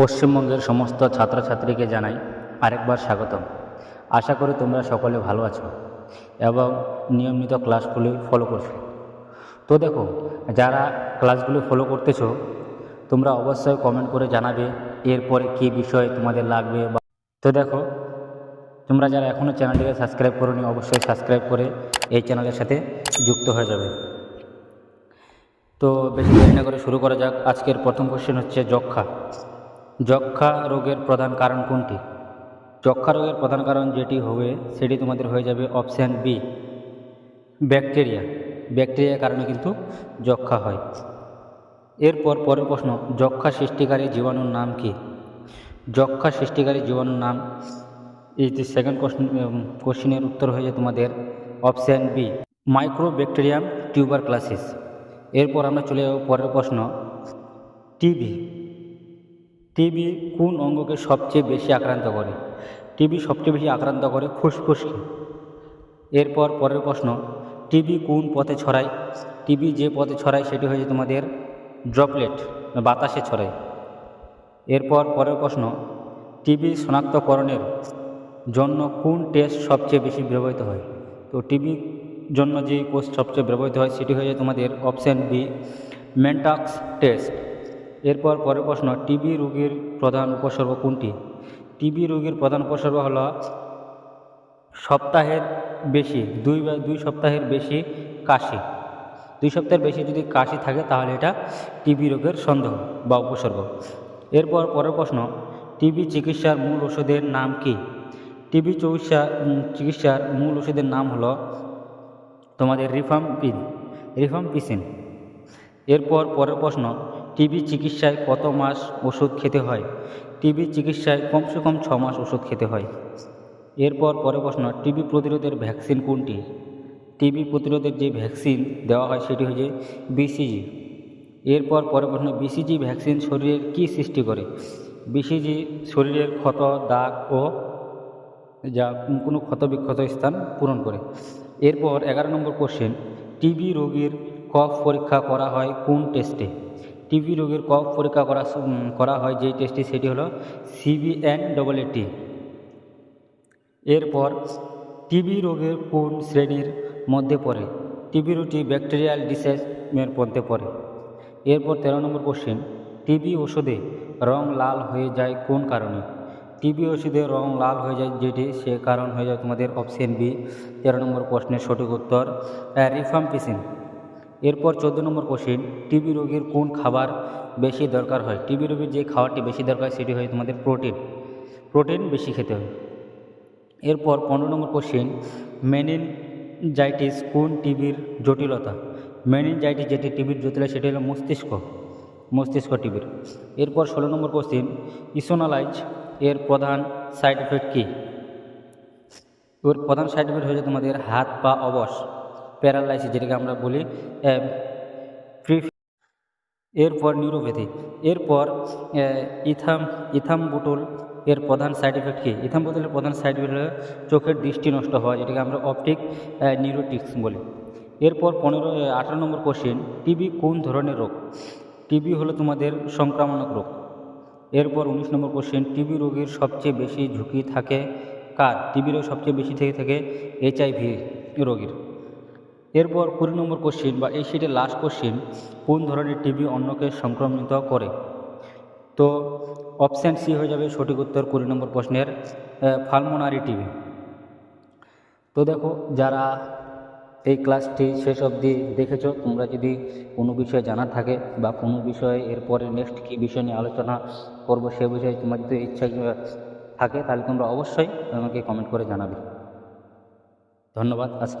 পশ্চিমবঙ্গের সমস্ত ছাত্রছাত্রীকে জানাই আরেকবার স্বাগতম। আশা করি তোমরা সকলে ভালো আছো এবং নিয়মিত ক্লাসগুলি ফলো করছ। তো দেখো, যারা ক্লাসগুলি ফলো করতেছো, তোমরা অবশ্যই কমেন্ট করে জানাবে এরপরে কী বিষয় তোমাদের লাগবে বা তো দেখো, তোমরা যারা এখনও চ্যানেলটিকে সাবস্ক্রাইব করোনি, অবশ্যই সাবস্ক্রাইব করে এই চ্যানেলের সাথে যুক্ত হয়ে যাবে। তো বেশি করে শুরু করা যাক। আজকের প্রথম কোশ্চেন হচ্ছে যক্ষা। যক্ষা রোগের প্রধান কারণ কোনটি? যক্ষা রোগের প্রধান কারণ যেটি হবে, সেটি তোমাদের হয়ে যাবে অপশান বি, ব্যাকটেরিয়া। ব্যাকটেরিয়ার কারণে কিন্তু যক্ষা হয়। এরপর পরের প্রশ্ন, যক্ষা সৃষ্টিকারী জীবাণুর নাম কি? যক্ষা সৃষ্টিকারী জীবাণুর নাম, এই সেকেন্ড কোশ্চেন কোশ্চেনের উত্তর হয়ে তোমাদের option B micro mycobacterium tuberculosis এরপর আমরা চলে যাব পরের প্রশ্ন টিবি টিবি কোন অঙ্গকে সবচেয়ে বেশি আক্রান্ত করে? টিবি সবচেয়ে বেশি আক্রান্ত করে ফুসফুসকে এরপর পরের প্রশ্ন টিবি কোন পথে ছড়ায়? টিবি যে পথে ছড়ায় সেটি হয়েছে তোমাদের ড্রপলেট বাতাসে ছড়ায়। এরপর পরের প্রশ্ন টিবি শনাক্তকরণের জন্য কোন টেস্ট সবচেয়ে বেশি ব্যবহৃত হয়? তো টিবি জন্য যে কোর্স সবচেয়ে ব্যবহৃত হয় সেটি হয়ে যায় তোমাদের অপশান বি, মেন্টাক্স টেস্ট। এরপর পরের প্রশ্ন, টিবি রোগীর প্রধান উপসর্গ কোনটি? টিবি রোগীর প্রধান উপসর্গ হল সপ্তাহের বেশি, দুই দুই সপ্তাহের বেশি কাশি। দুই সপ্তাহের বেশি যদি কাশি থাকে তাহলে এটা টিবি রোগের সন্দেহ বা উপসর্গ। এরপর পরের প্রশ্ন, টিবি চিকিৎসার মূল ওষুধের নাম কি? টিবি চিকিৎসা চিকিৎসার মূল ওষুধের নাম হলো তোমাদের রিফাম্পিন, রিফাম্পিসিন। এরপর পরের প্রশ্ন টিবি চিকিৎসায় কত মাস ওষুধ খেতে হয়? টিবি চিকিৎসায় কমসে কম ছ মাস ওষুধ খেতে হয়। এরপর পরে প্রশ্ন, টিবি প্রতিরোধের ভ্যাকসিন কোনটি? টিবি প্রতিরোধের যে ভ্যাকসিন দেওয়া হয় সেটি হচ্ছে বিসিজি এরপর পরে প্রশ্ন বিসিজি ভ্যাকসিন শরীরের কী সৃষ্টি করে? বিসিজি শরীরের ক্ষত, দাগ ও যা কোনো ক্ষত বিক্ষত স্থান পূরণ করে। এরপর এগারো নম্বর কোশ্চেন টিবি রোগীর কফ পরীক্ষা করা হয় কোন টেস্টে টিবি রোগীর কফ পরীক্ষা করা করা হয় যেই টেস্টটি সেটি হলো সিবিএন ডবল এটি এরপর টিবি রোগের কোন শ্রেণির মধ্যে পড়ে? টিবি রোগটি ব্যাকটেরিয়াল ডিসেসের মধ্যে পড়ে। এরপর তেরো নম্বর কোশ্চেন টিবি ওষুধে রং লাল হয়ে যায় কোন কারণে? টিবি ওষুধে রং লাল হয়ে যায় যেটি সে কারণ হয়ে যায় তোমাদের অপশন বি তেরো নম্বর প্রশ্নের সঠিক উত্তর রিফাম্পিসিন এরপর চোদ্দ নম্বর কোশ্চেন টিবি রোগীর কোন খাবার বেশি দরকার হয়? টিবি রোগীর যে খাবারটি বেশি দরকার সেটি হয় তোমাদের প্রোটিন প্রোটিন বেশি খেতে হয়। এরপর পনেরো নম্বর কোশ্চেন মেনিনজাইটিস কোন টিবির জটিলতা? মেনিনজাইটিস যেটি টিবির জটিলতা, সেটি হলো মস্তিষ্ক। মস্তিষ্ক টিবির এরপর ষোলো নম্বর কোশ্চেন ইসোনালাইজ এর প্রধান সাইড এফেক্ট কী? ওর প্রধান সাইড এফেক্ট হয়েছে তোমাদের হাত, পা, অবশ। প্যারালাইসিস, যেটাকে আমরা বলি এরপর নিউরোপ্যাথি, এরপর ইথাম ইথামবুটল এর প্রধান সাইড এফেক্ট কী? ইথামবুটলের প্রধান সাইড এফেক্ট হলো চোখের দৃষ্টি নষ্ট হওয়া, যেটাকে আমরা অপটিক নিউরোটিক্স বলি। এরপর পনেরো আঠারো নম্বর কোশ্চেন টিবি কোন ধরনের রোগ? টিবি হলো তোমাদের সংক্রামক রোগ। এরপর উনিশ নম্বর কোশ্চেন টিবি রোগের সবচেয়ে বেশি ঝুঁকি থাকে কার? টিবি রোগ সবচেয়ে বেশি থেকে থাকে এইচআইভি রোগীর। এরপর কুড়ি নম্বর কোশ্চেন বা এই সিটের লাস্ট কোশ্চেন কোন ধরনের টিবি অন্যকে সংক্রমিত করে? তো অপশান সি হয়ে যাবে সঠিক উত্তর কুড়ি নম্বর প্রশ্নের ফালমোনারি টিবি তো দেখো, যারা এই ক্লাসটি শেষ অবধি দেখেছ, তোমরা যদি কোনো বিষয়ে জানার থাকে বা কোনো বিষয়ে এরপরে নেক্সট কী বিষয় নিয়ে আলোচনা করব সে বিষয়ে তোমার যদি ইচ্ছা থাকে, তাহলে তোমরা অবশ্যই আমাকে কমেন্ট করে জানাবে। ধন্যবাদ, আজকে